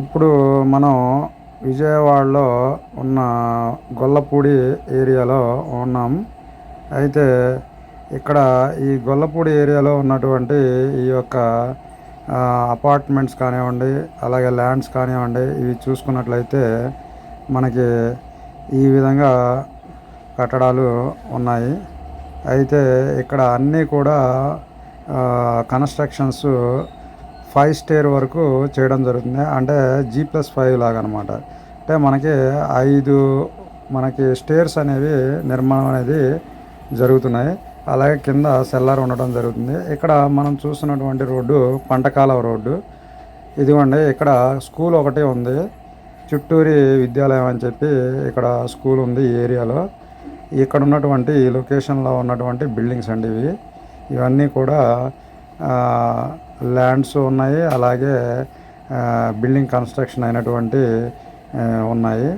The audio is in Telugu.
ఇప్పుడు మనం విజయవాడలో ఉన్న గొల్లపూడి ఏరియాలో ఉన్నాం. అయితే ఇక్కడ ఈ గొల్లపూడి ఏరియాలో ఉన్నటువంటి ఈ యొక్క అపార్ట్మెంట్స్ కానివ్వండి అలాగే ల్యాండ్స్ కానివ్వండి ఇవి చూసుకున్నట్లయితే మనకి ఈ విధంగా కట్టడాలు ఉన్నాయి. అయితే ఇక్కడ అన్నీ కూడా కన్స్ట్రక్షన్స్ ఫైవ్ స్టేర్ వరకు చేయడం జరుగుతుంది. అంటే జీ ప్లస్ ఫైవ్ లాగా అనమాట అంటే మనకి ఐదు మనకి స్టేర్స్ అనేవి నిర్మాణం అనేది జరుగుతున్నాయి. అలాగే కింద సెల్లార్ ఉండడం జరుగుతుంది. ఇక్కడ మనం చూస్తున్నటువంటి రోడ్డు పంటకాలవ రోడ్డు. ఇదిగోండి ఇక్కడ స్కూల్ ఒకటి ఉంది. చుట్టూరి విద్యాలయం అని చెప్పి ఇక్కడ స్కూల్ ఉంది ఈ ఏరియాలో. ఇక్కడ ఉన్నటువంటి ఈ లొకేషన్లో ఉన్నటువంటి బిల్డింగ్స్ అండి ఇవి. ఇవన్నీ కూడా ల్యాండ్స్ ఉన్నాయి అలాగే ఆ, బిల్డింగ్ కన్స్ట్రక్షన్ అయినటువంటి ఉన్నాయి.